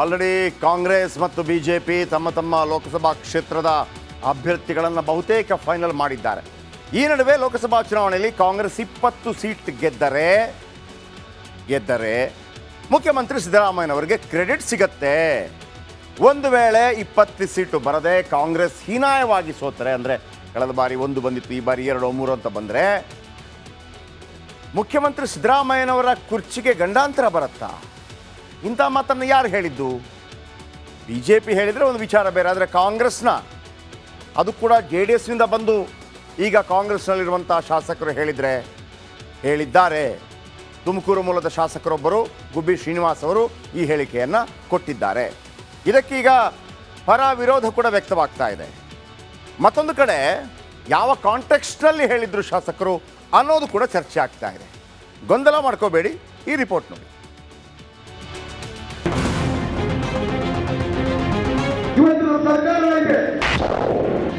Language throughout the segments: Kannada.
ಆಲ್ರೆಡಿ ಕಾಂಗ್ರೆಸ್ ಮತ್ತು ಬಿ ಜೆ ಪಿ ತಮ್ಮ ತಮ್ಮ ಲೋಕಸಭಾ ಕ್ಷೇತ್ರದ ಅಭ್ಯರ್ಥಿಗಳನ್ನು ಬಹುತೇಕ ಫೈನಲ್ ಮಾಡಿದ್ದಾರೆ. ಈ ನಡುವೆ ಲೋಕಸಭಾ ಚುನಾವಣೆಯಲ್ಲಿ ಕಾಂಗ್ರೆಸ್ ಇಪ್ಪತ್ತು ಸೀಟ್ ಗೆದ್ದರೆ ಗೆದ್ದರೆ ಮುಖ್ಯಮಂತ್ರಿ ಸಿದ್ದರಾಮಯ್ಯನವರಿಗೆ ಕ್ರೆಡಿಟ್ ಸಿಗತ್ತೆ. ಒಂದು ವೇಳೆ ಇಪ್ಪತ್ತು ಸೀಟು ಬರದೆ ಕಾಂಗ್ರೆಸ್ ಹೀನಾಯವಾಗಿ ಸೋತರೆ ಅಂದರೆ ಕಳೆದ ಬಾರಿ ಒಂದು ಬಂದಿತ್ತು, ಈ ಬಾರಿ ಎರಡು, ಮೂರು ಅಂತ ಬಂದರೆ ಮುಖ್ಯಮಂತ್ರಿ ಸಿದ್ದರಾಮಯ್ಯನವರ ಕುರ್ಚಿಗೆ ಗಂಡಾಂತರ ಬರುತ್ತಾ? ಇಂಥ ಮಾತನ್ನು ಯಾರು ಹೇಳಿದ್ದು? ಬಿ ಜೆ ಪಿ ಹೇಳಿದರೆ ಒಂದು ವಿಚಾರ ಬೇರೆ, ಆದರೆ ಕಾಂಗ್ರೆಸ್ನ, ಅದು ಕೂಡ ಜೆ ಡಿ ಎಸ್ನಿಂದ ಬಂದು ಈಗ ಕಾಂಗ್ರೆಸ್ನಲ್ಲಿರುವಂಥ ಶಾಸಕರು ಹೇಳಿದರೆ, ಹೇಳಿದ್ದಾರೆ. ತುಮಕೂರು ಮೂಲದ ಶಾಸಕರೊಬ್ಬರು ಗುಬ್ಬಿ ಶ್ರೀನಿವಾಸ್ ಅವರು ಈ ಹೇಳಿಕೆಯನ್ನು ಕೊಟ್ಟಿದ್ದಾರೆ. ಇದಕ್ಕೀಗ ಪರ ವಿರೋಧ ಕೂಡ ವ್ಯಕ್ತವಾಗ್ತಾ ಇದೆ. ಮತ್ತೊಂದು ಕಡೆ, ಯಾವ ಕಾಂಟೆಕ್ಸ್ಟ್ನಲ್ಲಿ ಹೇಳಿದ್ರು ಶಾಸಕರು ಅನ್ನೋದು ಕೂಡ ಚರ್ಚೆ ಆಗ್ತಾ ಇದೆ. ಗೊಂದಲ ಮಾಡ್ಕೋಬೇಡಿ, ಈ ರಿಪೋರ್ಟ್ ನೋಡಿ. ಇವತ್ತು ನಮ್ಮ ಸರ್ಕಾರ ಇದೆ.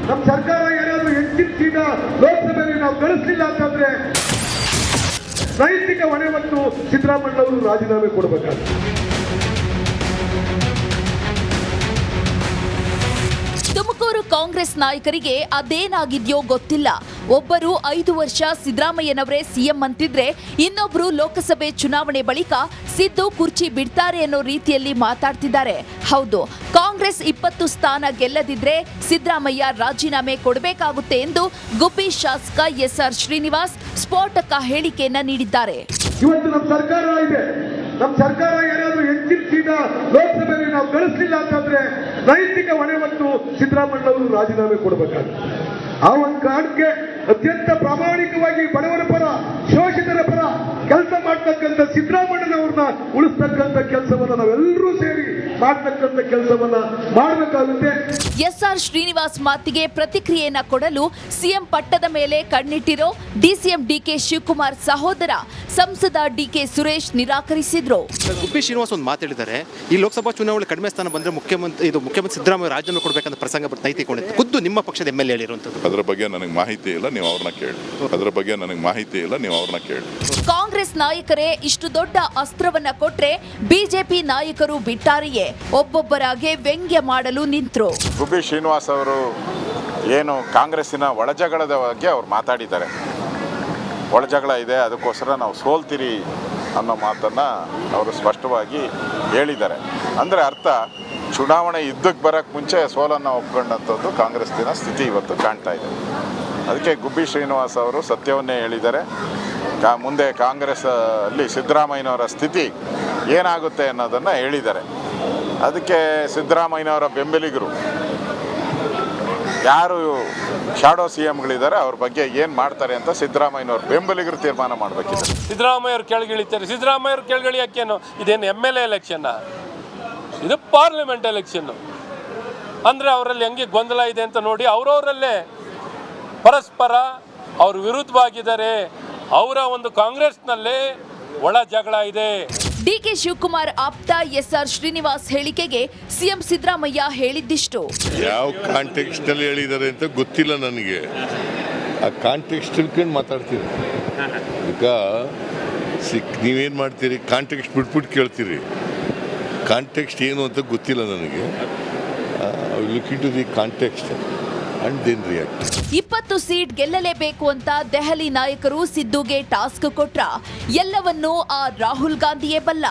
ನಮ್ಮ ಸರ್ಕಾರ ಏನಾದರೂ ಹೆಚ್ಚಿನ ಸೀಟ ಲೋಕಸಭೆಯಲ್ಲಿ ನಾವು ಗಳಿಸಲಿಲ್ಲ ಅಂತಂದ್ರೆ ನೈತಿಕ ಹೊಣೆ ಮತ್ತು ಸಿದ್ದರಾಮಯ್ಯ ಅವರು ರಾಜೀನಾಮೆ ಕೊಡಬೇಕಾಗ್ತದೆ. ಕಾಂಗ್ರೆಸ್ ನಾಯಕರಿಗೆ ಅದೇನಾಗಿದೆಯೋ ಗೊತ್ತಿಲ್ಲ. ಒಬ್ಬರು ಐದು ವರ್ಷ ಸಿದ್ದರಾಮಯ್ಯನವರೇ ಸಿಎಂ ಅಂತಿದ್ರೆ ಇನ್ನೊಬ್ರು ಲೋಕಸಭೆ ಚುನಾವಣೆ ಬಳಿಕ ಸಿದ್ದು ಕುರ್ಚಿ ಬಿಡ್ತಾರೆ ಅನ್ನೋ ರೀತಿಯಲ್ಲಿ ಮಾತಾಡ್ತಿದ್ದಾರೆ. ಹೌದು, ಕಾಂಗ್ರೆಸ್ ಇಪ್ಪತ್ತು ಸ್ಥಾನ ಗೆಲ್ಲದಿದ್ರೆ ಸಿದ್ದರಾಮಯ್ಯ ರಾಜೀನಾಮೆ ಕೊಡಬೇಕಾಗುತ್ತೆ ಎಂದು ಗುಬ್ಬಿ ಶಾಸಕ ಎಸ್ಆರ್ ಶ್ರೀನಿವಾಸ್ ಸ್ಫೋಟಕ ಹೇಳಿಕೆಯನ್ನ ನೀಡಿದ್ದಾರೆ. ಇವತ್ತು ನಮ್ಮ ಸರ್ಕಾರ ಇದೆ ನಮ್ಮ ಸರ್ಕಾರ ಏನಾದ್ರು ಹೆಚ್ಚಿನ ಸೀಟ ಲೋಕಸಭೆಯಲ್ಲಿ ನಾವು ಗಳಿಸಲಿಲ್ಲ ಅಂತಂದ್ರೆ ನೈತಿಕ ಹೊಣೆ ಮತ್ತು ಸಿದ್ದರಾಮಯ್ಯ ಅವರು ರಾಜೀನಾಮೆ ಕೊಡಬೇಕಾದ ಆ ಒಂದು ಕಾರಣಕ್ಕೆ ಅತ್ಯಂತ ಪ್ರಾಮಾಣಿಕವಾಗಿ ಬಡವರ ಪರ, ಶೋಷಿತರ ಪರ, ಕೆಲಸ ಮಾಡ್ತಕ್ಕಂಥ ಸಿದ್ದರಾಮಯ್ಯನವ್ರನ್ನ ಉಳಿಸ್ತಕ್ಕಂಥ ಕೆಲಸವನ್ನ ನಾವೆಲ್ಲರೂ ಸೇರಿ ಮಾಡ್ತಕ್ಕಂಥ ಕೆಲಸವನ್ನ ಮಾಡಬೇಕಾಗುತ್ತೆ. ಎಸ್ಆರ್ ಶ್ರೀನಿವಾಸ್ ಮಾತಿಗೆ ಪ್ರತಿಕ್ರಿಯೆಯನ್ನ ಕೊಡಲು ಸಿಎಂ ಪಟ್ಟದ ಮೇಲೆ ಕಣ್ಣಿಟ್ಟಿರೋ ಡಿಸಿಎಂ ಡಿಕೆ ಶಿವಕುಮಾರ್ ಸಹೋದರ ಸಂಸದ ಡಿಕೆ ಸುರೇಶ್ ನಿರಾಕರಿಸಿದ್ರು. ಗುಬ್ಬಿ ಶ್ರೀನಿವಾಸ್ ಒಂದು ಮಾತಾಡಿದ್ದಾರೆ ಈ ಲೋಕಸಭಾ ಚುನಾವಣೆ ಕಡಿಮೆ ಸ್ಥಾನ ಬಂದ್ರೆ ಮುಖ್ಯಮಂತ್ರಿ ಇದು ಮುಖ್ಯಮಂತ್ರಿ ಸಿದ್ದರಾಮಯ್ಯ ರಾಜೀನಾಮೆ ಕೊಡಬೇಕಂತ ಪ್ರಸಂಗ ಬರ್ತಾ ನೈತಿಕೊಂಡಿದೆ ಖುದ್ದು ನಿಮ್ಮ ಪಕ್ಷದ ಎಂ ಎಲ್ ಎ ಇರುವಂತದ್ದು ಅದರ ಬಗ್ಗೆ ನನಗೆ ಮಾಹಿತಿ ಇಲ್ಲ ನೀವು ಅವ್ರನ್ನ ಕೇಳಿ. ಅದರ ಬಗ್ಗೆ ನನಗೆ ಮಾಹಿತಿ ಇಲ್ಲ ನೀವು ಅವ್ರನ್ನ ಕೇಳಿ. ಕಾಂಗ್ರೆಸ್ ನಾಯಕರೇ, ಇಷ್ಟು ದೊಡ್ಡ ಅಸ್ತ್ರವನ್ನ ಕೊಟ್ರೆ ಬಿಜೆಪಿ ನಾಯಕರು ಬಿಟ್ಟಾರಿಯೇ? ಒಬ್ಬೊಬ್ಬರಾಗೆ ವ್ಯಂಗ್ಯ ಮಾಡಲು ನಿಂತರು. ಗುಬ್ಬಿ ಶ್ರೀನಿವಾಸ್ ಅವರು ಏನು ಕಾಂಗ್ರೆಸ್ಸಿನ ಒಳಜಗಳದ ಬಗ್ಗೆ ಅವ್ರು ಮಾತಾಡಿದ್ದಾರೆ. ಒಳಜಗಳ ಇದೆ, ಅದಕ್ಕೋಸ್ಕರ ನಾವು ಸೋಲ್ತೀರಿ ಅನ್ನೋ ಮಾತನ್ನು ಅವರು ಸ್ಪಷ್ಟವಾಗಿ ಹೇಳಿದ್ದಾರೆ. ಅಂದರೆ ಅರ್ಥ, ಚುನಾವಣೆ ಯುದ್ಧಕ್ಕೆ ಬರೋಕ್ಕೆ ಮುಂಚೆ ಸೋಲನ್ನು ಒಪ್ಕೊಂಡಂಥದ್ದು ಕಾಂಗ್ರೆಸ್ಸಿನ ಸ್ಥಿತಿ ಇವತ್ತು ಕಾಣ್ತಾ ಇದೆ. ಅದಕ್ಕೆ ಗುಬ್ಬಿ ಶ್ರೀನಿವಾಸ್ ಅವರು ಸತ್ಯವನ್ನೇ ಹೇಳಿದ್ದಾರೆ. ಮುಂದೆ ಕಾಂಗ್ರೆಸ್ ಅಲ್ಲಿ ಸಿದ್ದರಾಮಯ್ಯನವರ ಸ್ಥಿತಿ ಏನಾಗುತ್ತೆ ಅನ್ನೋದನ್ನು ಹೇಳಿದ್ದಾರೆ. ಅದಕ್ಕೆ ಸಿದ್ದರಾಮಯ್ಯನವರ ಬೆಂಬಲಿಗರು ಯಾರು ಶಾಡೋ ಸಿ ಎಂಗಳಿದ್ದಾರೆ ಅವ್ರ ಬಗ್ಗೆ ಏನು ಮಾಡ್ತಾರೆ ಅಂತ ಸಿದ್ದರಾಮಯ್ಯನವ್ರ ಬೆಂಬಲಿಗರು ತೀರ್ಮಾನ ಮಾಡಬೇಕಿದೆ. ಸಿದ್ದರಾಮಯ್ಯ ಕೆಳಗಿಳಿತಾರೆ ಸಿದ್ದರಾಮಯ್ಯ ಅವ್ರು ಇದೇನು ಎಂ ಎಲ್ ಎ ಎಲೆಕ್ಷನ್ನ ಇದು ಪಾರ್ಲಿಮೆಂಟ್ ಎಲೆಕ್ಷನ್ನು ಅಂದರೆ ಅವರಲ್ಲಿ ಹೆಂಗೆ ಗೊಂದಲ ಇದೆ ಅಂತ ನೋಡಿ ಅವರವರಲ್ಲೇ ಪರಸ್ಪರ ಅವ್ರ ವಿರುದ್ಧವಾಗಿದ್ದಾರೆ. ಅವರ ಒಂದು ಕಾಂಗ್ರೆಸ್ನಲ್ಲಿ ಒಳ ಜಗಳ ಇದೆ. ಡಿಕೆ ಶಿವಕುಮಾರ್ ಆಪ್ತ ಎಸ್ಆರ್ ಶ್ರೀನಿವಾಸ್ ಹೇಳಿಕೆಗೆ ಸಿಎಂ ಸಿದ್ದರಾಮಯ್ಯ ಹೇಳಿದ್ದಿಷ್ಟು. ಯಾವ ಕಾಂಟೆಕ್ಸ್ಟ್ ಅಲ್ಲಿ ಹೇಳಿದ್ದಾರೆ ಅಂತ ಗೊತ್ತಿಲ್ಲ ನನಗೆ. ಆ ಕಾಂಟೆಕ್ಸ್ಟ್ ತಿಳ್ಕೊಂಡು ಮಾತಾಡ್ತೀರಿ. ಈಗ ಸಿಕ್ ನೀವೇನು ಮಾಡ್ತೀರಿ? ಕಾಂಟೆಕ್ಸ್ಟ್ ಬಿಟ್ಬಿಟ್ಟು ಕೇಳ್ತೀರಿ. ಕಾಂಟೆಕ್ಸ್ಟ್ ಏನು ಅಂತ ಗೊತ್ತಿಲ್ಲ ನನಗೆ. Look into the context ಇಪ್ಪತ್ತು ಸೀಟ್ ಗೆಲ್ಲಲೇಬೇಕು ಅಂತ ದೆಹಲಿ ನಾಯಕರು ಸಿದ್ದುಗೆ ಟಾಸ್ಕ್ ಕೊಟ್ರ. ಎಲ್ಲವನ್ನೂ ಆ ರಾಹುಲ್ ಗಾಂಧಿಯೇ ಬಲ್ಲ.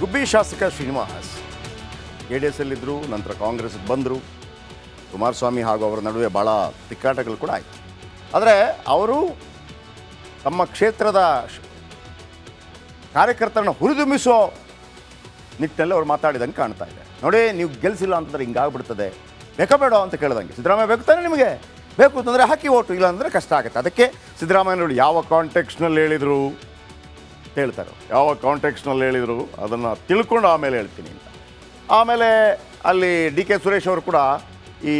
ಗುಬ್ಬಿ ಶಾಸಕ ಶ್ರೀನಿವಾಸ್ ಜೆ ಡಿ ಎಸ್ ಅಲ್ಲಿದ್ದರು ನಂತರ ಕಾಂಗ್ರೆಸ್ಗೆ ಬಂದರು. ಕುಮಾರಸ್ವಾಮಿ ಹಾಗೂ ಅವರ ನಡುವೆ ಭಾಳ ತಿಕ್ಕಾಟಗಳು ಕೂಡ ಆಯಿತು. ಆದರೆ ಅವರು ತಮ್ಮ ಕ್ಷೇತ್ರದ ಕಾರ್ಯಕರ್ತರನ್ನು ಕಾರ್ಯಕರ್ತರನ್ನ ಹುರಿದುಂಬಿಸೋ ನಿಟ್ಟಿನಲ್ಲಿ ಅವ್ರು ಮಾತಾಡಿದಂಗೆ ಕಾಣ್ತಾ ಇದೆ. ನೋಡಿ, ನೀವು ಗೆಲ್ಸಿಲ್ಲ ಅಂತಂದ್ರೆ ಹಿಂಗಾಗ್ಬಿಡ್ತದೆ. ಬೇಕಾ ಬೇಡ ಅಂತ ಕೇಳ್ದಂಗೆ. ಸಿದ್ದರಾಮಯ್ಯ ಬೇಕು ತಾನೆ ನಿಮಗೆ? ಬೇಕು ಅಂತಂದರೆ ಹಾಕಿ ಓಟು, ಇಲ್ಲ ಅಂದರೆ ಕಷ್ಟ ಆಗುತ್ತೆ. ಅದಕ್ಕೆ ಸಿದ್ದರಾಮಯ್ಯನವರು ಯಾವ ಕಾಂಟೆಕ್ಸ್ನಲ್ಲಿ ಹೇಳಿದರು? ಹೇಳ್ತಾರೆ. ಯಾವ ಕಾಂಟೆಕ್ಸ್ನಲ್ಲಿ ಹೇಳಿದರು? ಅದನ್ನು ತಿಳ್ಕೊಂಡು ಆಮೇಲೆ ಹೇಳ್ತೀನಿ ಅಂತ. ಆಮೇಲೆ ಅಲ್ಲಿ ಡಿ ಕೆ ಸುರೇಶ್ ಅವರು ಕೂಡ ಈ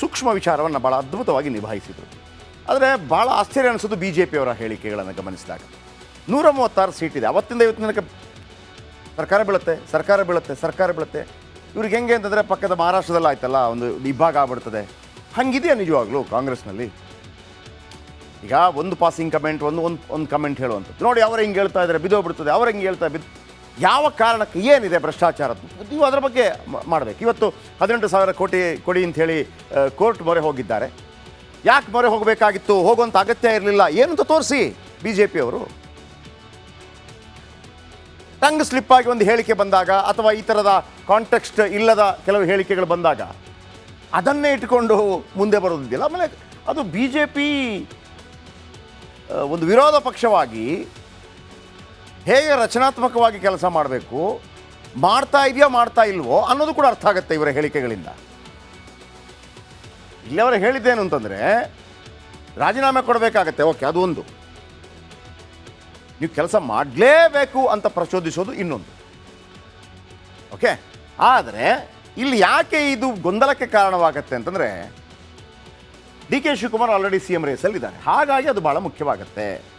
ಸೂಕ್ಷ್ಮ ವಿಚಾರವನ್ನು ಭಾಳ ಅದ್ಭುತವಾಗಿ ನಿಭಾಯಿಸಿದರು. ಆದರೆ ಭಾಳ ಆಶ್ಚರ್ಯ ಅನಿಸೋದು ಬಿ ಜೆ ಪಿಯವರ ಹೇಳಿಕೆಗಳನ್ನು ಗಮನಿಸಿದಾಗ. ನೂರ ಮೂವತ್ತಾರು ಸೀಟ್ ಇದೆ. ಅವತ್ತಿಂದ ಇವತ್ತಿನ ಸರ್ಕಾರ ಬೀಳುತ್ತೆ ಸರ್ಕಾರ ಬೀಳುತ್ತೆ ಸರ್ಕಾರ ಬೀಳುತ್ತೆ. ಇವ್ರಿಗೆ ಹೆಂಗೆ ಅಂತಂದರೆ ಪಕ್ಕದ ಮಹಾರಾಷ್ಟ್ರದಲ್ಲಿ ಆಯ್ತಲ್ಲ, ಒಂದು ಇಬ್ಬಾಗ ಆಗ್ಬಿಡ್ತದೆ. ಹಂಗಿದೆಯಾ ನಿಜವಾಗ್ಲೂ ಕಾಂಗ್ರೆಸ್ನಲ್ಲಿ? ಈಗ ಒಂದು ಪಾಸಿಂಗ್ ಕಮೆಂಟ್ ಒಂದು ಒಂದು ಒಂದು ಕಮೆಂಟ್ ಹೇಳುವಂಥದ್ದು. ನೋಡಿ, ಅವ್ರು ಹಿಂಗೆ ಹೇಳ್ತಾ ಇದ್ದಾರೆ ಬಿದ್ದೋಗ್ಬಿಡ್ತದೆ ಅವ್ರು ಹಿಂಗೆ ಹೇಳ್ತಾ ಬಿದ್ದು ಯಾವ ಕಾರಣಕ್ಕೆ ಏನಿದೆ ಭ್ರಷ್ಟಾಚಾರದ್ದು ನೀವು ಅದರ ಬಗ್ಗೆ ಮಾಡಬೇಕು. ಇವತ್ತು ಹದಿನೆಂಟು ಸಾವಿರ ಕೋಟಿ ಕೊಡಿ ಅಂತ ಹೇಳಿ ಕೋರ್ಟ್ ಮೊರೆ ಹೋಗಿದ್ದಾರೆ. ಯಾಕೆ ಮೊರೆ ಹೋಗಬೇಕಾಗಿತ್ತು? ಹೋಗುವಂಥ ಅಗತ್ಯ ಇರಲಿಲ್ಲ. ಏನು ಅಂತ ತೋರಿಸಿ ಬಿ ಜೆ ಪಿಯವರು ಟಂಗ್ ಸ್ಲಿಪ್ ಆಗಿ ಒಂದು ಹೇಳಿಕೆ ಬಂದಾಗ ಅಥವಾ ಈ ಥರದ ಕಾಂಟೆಕ್ಸ್ಟ್ ಇಲ್ಲದ ಕೆಲವು ಹೇಳಿಕೆಗಳು ಬಂದಾಗ, ಅದನ್ನೇ ಇಟ್ಕೊಂಡು ಮುಂದೆ ಬರೋದಿದ್ದಿಲ್ಲ. ಆಮೇಲೆ ಅದು ಬಿ ಜೆ ಪಿ ಒಂದು ವಿರೋಧ ಪಕ್ಷವಾಗಿ ಹೇಗೆ ರಚನಾತ್ಮಕವಾಗಿ ಕೆಲಸ ಮಾಡಬೇಕು, ಮಾಡ್ತಾ ಇದೆಯಾ, ಮಾಡ್ತಾ ಇಲ್ವೋ ಅನ್ನೋದು ಕೂಡ ಅರ್ಥ ಆಗುತ್ತೆ ಇವರ ಹೇಳಿಕೆಗಳಿಂದ. ಇಲ್ಲಿ ಅವರು ಹೇಳಿದ್ದೇನು ಅಂತಂದರೆ, ರಾಜೀನಾಮೆ ಕೊಡಬೇಕಾಗತ್ತೆ, ಓಕೆ, ಅದು ಒಂದು. ನೀವು ಕೆಲಸ ಮಾಡಲೇಬೇಕು ಅಂತ ಪ್ರಚೋದಿಸೋದು ಇನ್ನೊಂದು. ಓಕೆ? ಆದರೆ ಇಲ್ಲಿ ಯಾಕೆ ಇದು ಗೊಂದಲಕ್ಕೆ ಕಾರಣವಾಗತ್ತೆ ಅಂತಂದರೆ D K Shivakumar already C M ರೇಸಲ್ಲಿದ್ದಾರೆ ಹಾಗಾಗಿ ಅದು ಭಾಳ ಮುಖ್ಯವಾಗುತ್ತೆ.